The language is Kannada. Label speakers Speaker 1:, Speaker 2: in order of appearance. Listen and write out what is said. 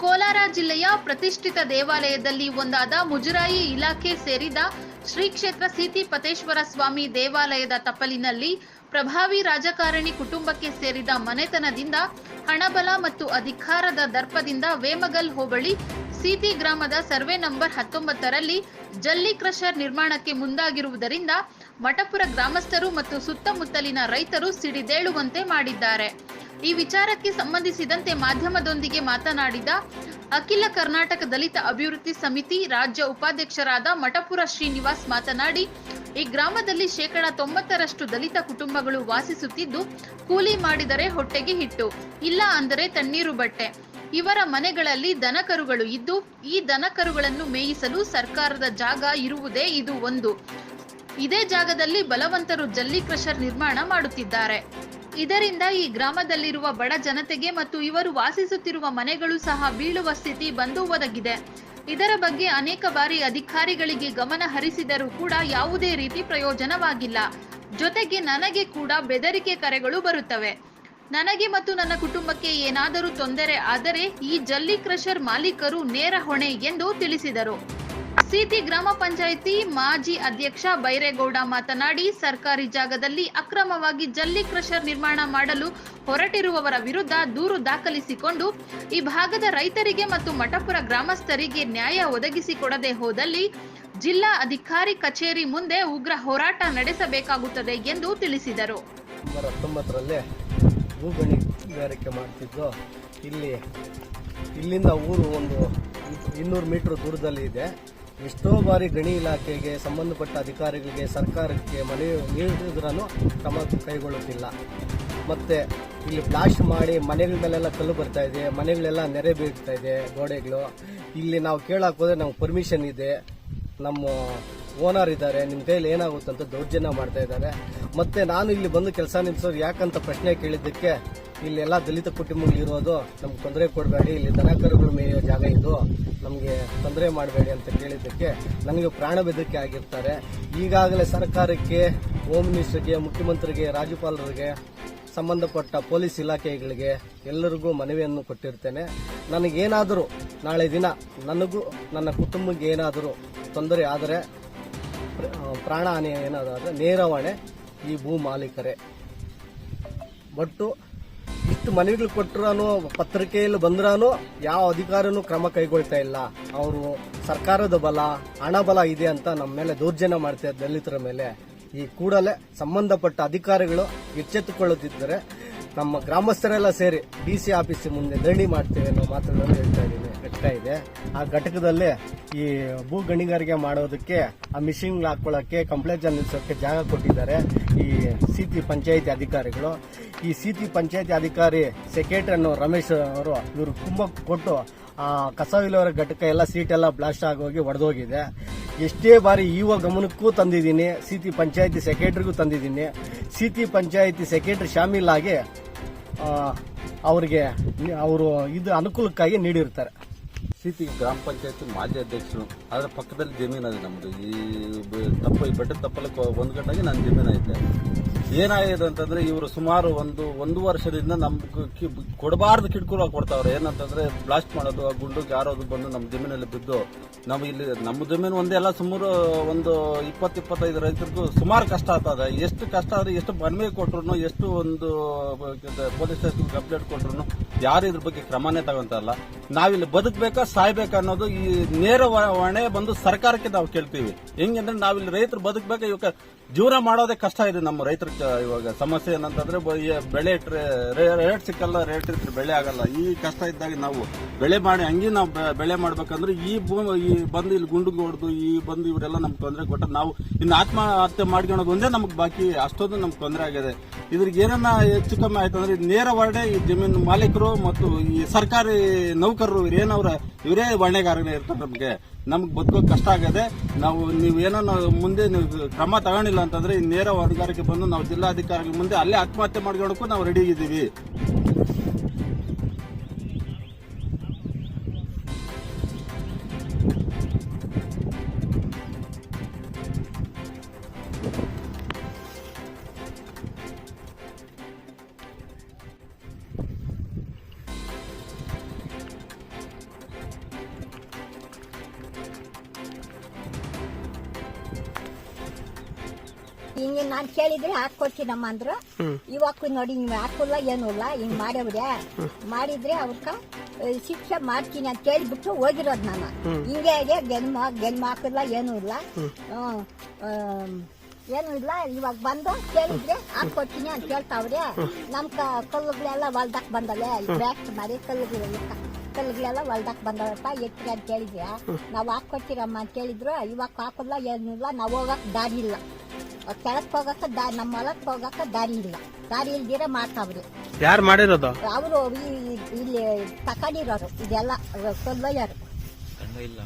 Speaker 1: ಕೋಲಾರ ಜಿಲ್ಲೆಯ ಪ್ರತಿಷ್ಠಿತ ದೇವಾಲಯದಲ್ಲಿ ಒಂದಾದ ಮುಜರಾಯಿ ಇಲಾಖೆ ಸೇರಿದ ಶ್ರೀ ಕ್ಷೇತ್ರ ಸೀತಿ ಪತೇಶ್ವರ ಸ್ವಾಮಿ ದೇವಾಲಯದ ತಪ್ಪಲಿನಲ್ಲಿ ಪ್ರಭಾವಿ ರಾಜಕಾರಣಿ ಕುಟುಂಬಕ್ಕೆ ಸೇರಿದ ಮನೆತನದಿಂದ ಹಣಬಲ ಮತ್ತು ಅಧಿಕಾರದ ದರ್ಪದಿಂದ ವೇಮಗಲ್ ಹೋಬಳಿ ಸೀತಿ ಗ್ರಾಮದ ಸರ್ವೆ ನಂಬರ್ ಹತ್ತೊಂಬತ್ತರಲ್ಲಿ ಜಲ್ಲಿ ಕ್ರಷರ್ ನಿರ್ಮಾಣಕ್ಕೆ ಮುಂದಾಗಿರುವುದರಿಂದ ಮಠಪುರ ಗ್ರಾಮಸ್ಥರು ಮತ್ತು ಸುತ್ತಮುತ್ತಲಿನ ರೈತರು ಸಿಡಿದೇಳುವಂತೆ ಮಾಡಿದ್ದಾರೆ. ಈ ವಿಚಾರಕ್ಕೆ ಸಂಬಂಧಿಸಿದಂತೆ ಮಾಧ್ಯಮದೊಂದಿಗೆ ಮಾತನಾಡಿದ ಅಖಿಲ ಕರ್ನಾಟಕ ದಲಿತ ಅಭಿವೃದ್ಧಿ ಸಮಿತಿ ರಾಜ್ಯ ಉಪಾಧ್ಯಕ್ಷರಾದ ಮಠಪುರ ಶ್ರೀನಿವಾಸ್ ಮಾತನಾಡಿ, ಈ ಗ್ರಾಮದಲ್ಲಿ ಶೇಕಡ ತೊಂಬತ್ತರಷ್ಟು ದಲಿತ ಕುಟುಂಬಗಳು ವಾಸಿಸುತ್ತಿದ್ದು, ಕೂಲಿ ಮಾಡಿದರೆ ಹೊಟ್ಟೆಗೆ ಹಿಟ್ಟು, ಇಲ್ಲ ಅಂದರೆ ತಣ್ಣೀರು ಬಟ್ಟೆ. ಇವರ ಮನೆಗಳಲ್ಲಿ ದನಕರುಗಳು ಇದ್ದು, ಈ ದನಕರುಗಳನ್ನು ಮೇಯಿಸಲು ಸರ್ಕಾರದ ಜಾಗ ಇರುವುದೇ ಇದು ಒಂದು. ಇದೇ ಜಾಗದಲ್ಲಿ ಬಲವಂತರು ಜಲ್ಲಿ ಕ್ರಷರ್ ನಿರ್ಮಾಣ ಮಾಡುತ್ತಿದ್ದಾರೆ. ಇದರಿಂದ ಈ ಗ್ರಾಮದಲ್ಲಿರುವ ಬಡ ಜನತೆಗೆ ಮತ್ತು ಇವರು ವಾಸಿಸುತ್ತಿರುವ ಮನೆಗಳು ಸಹ ಬೀಳುವ ಸ್ಥಿತಿ ಬಂದು ಒದಗಿದೆ. ಇದರ ಬಗ್ಗೆ ಅನೇಕ ಬಾರಿ ಅಧಿಕಾರಿಗಳಿಗೆ ಗಮನ ಹರಿಸಿದರೂ ಕೂಡ ಯಾವುದೇ ರೀತಿ ಪ್ರಯೋಜನವಾಗಿಲ್ಲ. ಜೊತೆಗೆ ನನಗೆ ಕೂಡ ಬೆದರಿಕೆ ಕರೆಗಳು ಬರುತ್ತವೆ. ನನಗೆ ಮತ್ತು ನನ್ನ ಕುಟುಂಬಕ್ಕೆ ಏನಾದರೂ ತೊಂದರೆ ಆದರೆ ಈ ಜಲ್ಲಿ ಕ್ರಷರ್ ಮಾಲೀಕರು ನೇರ ಹೊಣೆ ಎಂದು ತಿಳಿಸಿದರು. ಸೀತಿ ಗ್ರಾಮ ಪಂಚಾಯಿತಿ ಮಾಜಿ ಅಧ್ಯಕ್ಷ ಬೈರೇಗೌಡ ಮಾತನಾಡಿ, ಸರ್ಕಾರಿ ಜಾಗದಲ್ಲಿ ಅಕ್ರಮವಾಗಿ ಜಲ್ಲಿ ಕ್ರಷರ್ ನಿರ್ಮಾಣ ಮಾಡಲು ಹೊರಟಿರುವವರ ವಿರುದ್ಧ ದೂರು ದಾಖಲಿಸಿಕೊಂಡು, ಈ ಭಾಗದ ರೈತರಿಗೆ ಮತ್ತು ಮಠಪುರ ಗ್ರಾಮಸ್ಥರಿಗೆ ನ್ಯಾಯ ಒದಗಿಸಿಕೊಡದೆ ಹೋದಲ್ಲಿ ಜಿಲ್ಲಾ ಅಧಿಕಾರಿ ಕಚೇರಿ ಮುಂದೆ ಉಗ್ರ ಹೋರಾಟ ನಡೆಸಬೇಕಾಗುತ್ತದೆ ಎಂದು ತಿಳಿಸಿದರು.
Speaker 2: ಇಲ್ಲಿ ಇಲ್ಲಿಂದ ಊರು ಒಂದು ಇನ್ನೂರು ಮೀಟರ್ ದೂರದಲ್ಲಿ ಇದೆ. ಎಷ್ಟೋ ಬಾರಿ ಗಣಿ ಇಲಾಖೆಗೆ ಸಂಬಂಧಪಟ್ಟ ಅಧಿಕಾರಿಗಳಿಗೆ ಸರ್ಕಾರಕ್ಕೆ ಮನವಿ ನೀಡಿದ್ರೂ ಕ್ರಮ ಕೈಗೊಳ್ಳುತ್ತಿಲ್ಲ. ಮತ್ತು ಇಲ್ಲಿ ಬ್ಲಾಸ್ಟ್ ಮಾಡಿ ಮನೆಗಳ ಮೇಲೆಲ್ಲ ಕಲ್ಲು ಬರ್ತಾ ಇದೆ, ಮನೆಗಳೆಲ್ಲ ನೆರೆ ಬೀಳ್ತಾ ಇದೆ, ಗೋಡೆಗಳು. ಇಲ್ಲಿ ನಾವು ಕೇಳಕ್ಕೆ ಹೋದ್ರೆ ನಮ್ಗೆ ಪರ್ಮಿಷನ್ ಇದೆ. ನಮ್ಮ ಓನರ್ ಇದ್ದಾರೆ ನಿಮ್ಮ ಕೈಲಿ ಏನಾಗುತ್ತೆ ಅಂತ ದೌರ್ಜನ್ಯ ಮಾಡ್ತಾ ಇದ್ದಾರೆ. ಮತ್ತೆ ನಾನು ಇಲ್ಲಿ ಬಂದು ಕೆಲಸ ನಿಲ್ಲಿಸೋರು ಯಾಕಂತ ಪ್ರಶ್ನೆ ಕೇಳಿದ್ದಕ್ಕೆ ಇಲ್ಲಿ ಎಲ್ಲ ದಲಿತ ಕುಟುಂಬಗಳು ಇರೋದು, ನಮ್ಗೆ ತೊಂದರೆ ಕೊಡಬೇಡಿ, ಇಲ್ಲಿ ದನ ಕರುಗಳು ಮೇಯೋ ಜಾಗ ಇದು. ನಮಗೆ ತೊಂದರೆ ಮಾಡಬೇಡಿ ಅಂತ ಕೇಳಿದ್ದಕ್ಕೆ ನನಗೆ ಪ್ರಾಣ ಬೆದರಿಕೆ ಆಗಿರ್ತಾರೆ. ಈಗಾಗಲೇ ಸರ್ಕಾರಕ್ಕೆ ಹೋಮ್ ಮಿನಿಸ್ಟರ್ಗೆ ಮುಖ್ಯಮಂತ್ರಿಗೆ, ರಾಜ್ಯಪಾಲರಿಗೆ ಸಂಬಂಧಪಟ್ಟ ಪೊಲೀಸ್ ಇಲಾಖೆಗಳಿಗೆ ಎಲ್ಲರಿಗೂ ಮನವಿಯನ್ನು ಕೊಟ್ಟಿರ್ತೇನೆ. ನನಗೇನಾದರೂ ನಾಳೆ ದಿನ ನನಗೂ, ನನ್ನ ಕುಟುಂಬಕ್ಕೆ ಏನಾದರೂ ತೊಂದರೆ ಆದರೆ, ಪ್ರಾಣ ಹಾನಿ ಏನಾದರೂ ಆದರೆ ನೇರವಾಣೆ ಈ ಭೂ ಮಾಲೀಕರೇ. ಬಟ್ಟು ಇಷ್ಟು ಮನವಿಗಳು ಕೊಟ್ಟರು ಪತ್ರಿಕೆಯಲ್ಲಿ ಬಂದ್ರೂ ಯಾವ ಅಧಿಕಾರನೂ ಕ್ರಮ ಕೈಗೊಳ್ತಾ ಇಲ್ಲ. ಅವರು ಸರ್ಕಾರದ ಬಲ, ಹಣ ಬಲ ಇದೆ ಅಂತ ನಮ್ಮ ಮೇಲೆ ದೌರ್ಜನ್ಯ ಮಾಡ್ತಾರೆ ದಲಿತರ ಮೇಲೆ. ಈ ಕೂಡಲೇ ಸಂಬಂಧಪಟ್ಟ ಅಧಿಕಾರಿಗಳು ಎಚ್ಚೆತ್ತುಕೊಳ್ಳುತ್ತಿದ್ದರೆ. ನಮ್ಮ ಗ್ರಾಮಸ್ಥರೆಲ್ಲ ಸೇರಿ ಡಿ ಸಿ ಆಫೀಸ್ ಮುಂದೆ ಧರಣಿ ಮಾಡ್ತೇವೆ ಅನ್ನೋ ಮಾತುಗಳನ್ನು ಹೇಳ್ತಾ ಇದ್ದೀನಿ ಘಟಕ ಇದೆ. ಆ ಘಟಕದಲ್ಲಿ ಈ ಭೂ ಗಣಿಗಾರಿಕೆ ಮಾಡೋದಕ್ಕೆ, ಆ ಮಿಷಿನ್ ಹಾಕೊಳ್ಳೋಕ್ಕೆ ಕಂಪ್ಲೇಂಟ್ ನಿಲ್ಲಿಸೋಕ್ಕೆ ಜಾಗ ಕೊಟ್ಟಿದ್ದಾರೆ ಈ ಸಿಟಿ ಪಂಚಾಯಿತಿ ಅಧಿಕಾರಿಗಳು. ಈ ಸಿಟಿ ಪಂಚಾಯಿತಿ ಅಧಿಕಾರಿ ಸೆಕ್ರೆಟರಿ ಅನ್ನೋ ರಮೇಶ್ ಅವರು, ಇವರು ತುಂಬ ಕೊಟ್ಟು ಆ ಕಸ ವಿಲೇವಾರಿ ಘಟಕ ಎಲ್ಲ ಸೀಟ್ ಎಲ್ಲ ಬ್ಲಾಸ್ಟ್ ಆಗೋಗಿ ಒಡೆದೋಗಿದೆ. ಎಷ್ಟೇ ಬಾರಿ ಇವ ಗಮನಕ್ಕೂ ತಂದಿದ್ದೀನಿ ಸಿಟಿ ಪಂಚಾಯಿತಿ ಸೆಕ್ರೆಟರಿಗೂ ತಂದಿದ್ದೀನಿ. ಸಿಟಿ ಪಂಚಾಯಿತಿ ಸೆಕ್ರೆಟರಿ ಶಾಮೀಲಾಗಿ ಅವ್ರಿಗೆ ಅವರು ಇದು ಅನುಕೂಲಕ್ಕಾಗಿ ನೀಡಿರ್ತಾರೆ.
Speaker 3: ಸಿಟಿ ಗ್ರಾಮ ಪಂಚಾಯತ್ ಮಾಜಿ ಅಧ್ಯಕ್ಷರು, ಅದರ ಪಕ್ಕದಲ್ಲಿ ಜಮೀನು ಇದೆ ನಮ್ದು. ಈ ತಪ್ಪ, ಈ ಬೆಟ್ಟದ ತಪ್ಪಲಕ್ಕೆ ಒಂದು ಗಂಟೆಗೆ ನಾನು ಜಮೀನು ಐತೆ. ಏನಾಗಿದೆ ಅಂತಂದ್ರೆ ಇವರು ಸುಮಾರು ಒಂದು ಒಂದು ವರ್ಷದಿಂದ ನಮ್ಗೆ ಕೊಡಬಾರ್ದು ಕಿಡ್ಕುಲ ಕೊಡ್ತಾವ್ರೆ. ಏನಂತಂದ್ರೆ ಬ್ಲಾಸ್ಟ್ ಮಾಡೋದು, ಆ ಗುಂಡು ಜಾರೋದು ಬಂದು ನಮ್ಮ ಜಮೀನಲ್ಲಿ ಬಿದ್ದು ನಾವು ಇಲ್ಲಿ ನಮ್ಮ ಜಮೀನು ಒಂದೇ ಎಲ್ಲ ಸುಮಾರು ಒಂದು ಇಪ್ಪತ್ತು, ಇಪ್ಪತ್ತೈದು ರೈತರಿಗೂ ಸುಮಾರು ಕಷ್ಟ ಆಗ್ತದೆ. ಎಷ್ಟು ಕಷ್ಟ ಆದ್ರೆ ಎಷ್ಟು ಮನವಿ ಕೊಟ್ರು ಎಷ್ಟು ಒಂದು ಪೊಲೀಸ್ ಸ್ಟೇಷನ್ ಕಂಪ್ಲೇಂಟ್ ಕೊಟ್ರು ಯಾರು ಇದ್ರ ಬಗ್ಗೆ ಕ್ರಮನೇ ತಗೊಂತಲ್ಲ ನಾವಿಲ್ಲಿ ಬದುಕಬೇಕಾ, ಸಾಯ್ಬೇಕಾ ಅನ್ನೋದು ಈ ನೇರ ಹೊಣೆ ಬಂದು ಸರ್ಕಾರಕ್ಕೆ ನಾವು ಕೇಳ್ತೀವಿ. ಹೆಂಗಂದ್ರೆ ನಾವಿಲ್ಲಿ ರೈತರು ಬದುಕಬೇಕಾ, ಇವಾಗ ಜೀವನ ಮಾಡೋದೇ ಕಷ್ಟ ಇದೆ ನಮ್ಮ ರೈತರ ಇವಾಗ ಸಮಸ್ಯೆ ಏನಂತಂದ್ರೆ ಬೆಳೆ ಇಟ್ರೆ ರೇಟ್ ಸಿಕ್ಕಲ್ಲ, ರೇಟ್ ಇದ್ರೆ ಬೆಳೆ ಆಗಲ್ಲ. ಈ ಕಷ್ಟ ಇದ್ದಾಗ ನಾವು ಬೆಳೆ ಮಾಡಿ, ಹಂಗೆ ನಾವು ಬೆಳೆ ಮಾಡ್ಬೇಕಂದ್ರೆ ಈ ಭೂಮಿ, ಈ ಬಂದು ಇಲ್ಲಿ ಗುಂಡು ಹೊಡೆದು, ಈ ಬಂದು ಇವರೆಲ್ಲ ನಮ್ಗೆ ತೊಂದರೆ ಕೊಟ್ಟ ನಾವು ಇನ್ನು ಆತ್ಮಹತ್ಯೆ ಮಾಡ್ಕೊಳೋದು ಒಂದೇ ನಮ್ಗೆ ಬಾಕಿ, ಅಷ್ಟೊಂದು ನಮ್ಗೆ ತೊಂದರೆ ಆಗಿದೆ. ಇದ್ರಿಗೆ ಏನನ್ನ ಹೆಚ್ಚು ಕಮ್ಮಿ ಆಯ್ತು ಅಂದ್ರೆ ನೇರ ಹೊರಡೆ ಈ ಜಮೀನು ಮಾಲೀಕರು ಮತ್ತು ಈ ಸರ್ಕಾರಿ ನೌಕರರು ಏನವ್ರ ಇವರೇ ಹೊಣೆಗಾರನೇ ಇರ್ತಾರೆ ನಮಗೆ. ನಮ್ಗೆ ಬದುಕೋ ಕಷ್ಟ ಆಗದೆ ನಾವು ನೀವು ಏನೋ ಮುಂದೆ ನೀವು ಕ್ರಮ ತಗೊಂಡಿಲ್ಲ ಅಂತಂದ್ರೆ ನೇರ ಹೊಣೆಗಾರಿಕೆ ಬಂದು ನಾವು ಜಿಲ್ಲಾಧಿಕಾರಿಗಳ ಮುಂದೆ ಅಲ್ಲೇ ಆತ್ಮಹತ್ಯೆ ಮಾಡ್ಕೊಳಕ್ಕೂ ನಾವು ರೆಡಿ ಇದ್ದೀವಿ
Speaker 4: ಹಿಂಗೆ ನಾನ್ ಕೇಳಿದ್ರೆ ಹಾಕೊಡ್ತೀನಮ್ಮ ಅಂದ್ರು. ಇವಾಗ ನೋಡಿ ಹಿಂಗ್ ಹಾಕೊಲ್ಲ ಏನು ಇಲ್ಲ ಹಿಂಗ್ ಮಾಡ್ಯವ್ರೆ ಮಾಡಿದ್ರೆ ಅವ್ರಕ ಶಿಕ್ಷೆ ಮಾಡ್ತೀನಿ ಅಂತ ಕೇಳಿಬಿಟ್ಟು ಹೋಗಿರೋದು ನಾನು. ಹಿಂಗೆ ಗೆಲ್ಮ ಗೆಲ್ಮ ಹಾಕಲ್ಲ ಏನೂ ಇಲ್ಲ. ಏನು ಏನೂ ಇಲ್ಲ ಇವಾಗ ಬಂದು ಕೇಳಿದ್ರೆ ಹಾಕೊಡ್ತೀನಿ ಅಂತ ಕೇಳ್ತಾವ್ರೆ ನಮ್ ಕಲ್ಲುಗಳೆಲ್ಲ ಹೊಲ್ದಾಕ್ ಬಂದಲ್ಲೇ ಬ್ಯಾಕ್ ಮಾಡಿ ಕಲ್ಲುಗಳೆಲ್ಲ ಕಲ್ಲುಗಳೆಲ್ಲ ಹೊಲ್ದಾಕ್ ಬಂದವಪ್ಪ ಎತ್ತಿ ಅಂತ ಕೇಳಿದ್ಯಾ? ನಾವ್ ಹಾಕೊಡ್ತೀರಮ್ಮ ಅಂತ ಕೇಳಿದ್ರು ಇವಾಗ ಹಾಕಲ್ಲ ಇಲ್ಲ ನಾವ್ ಹೋಗಕ್ ದಾರಿ ಇಲ್ಲ. ಕೆಳಕ್ ಹೋಗಕ್ಕ ದಾರಿ ನಮ್ಮ ಹೊಲಕ್ ಹೋಗಕ್ಕ ದಾರಿ ಇಲ್ಲ. ದಾರಿ ಇಲ್ದಿರ ಮಾಡ್ತಾವ್ರಿ.
Speaker 5: ಯಾರು ಮಾಡಿರೋದು?
Speaker 4: ಅವರು ಇಲ್ಲಿ ತಕೊಂಡಿರೋರು ಇದೆಲ್ಲ ಕೊಲ್ಲಯ್ಯರು
Speaker 6: ಇಲ್ಲ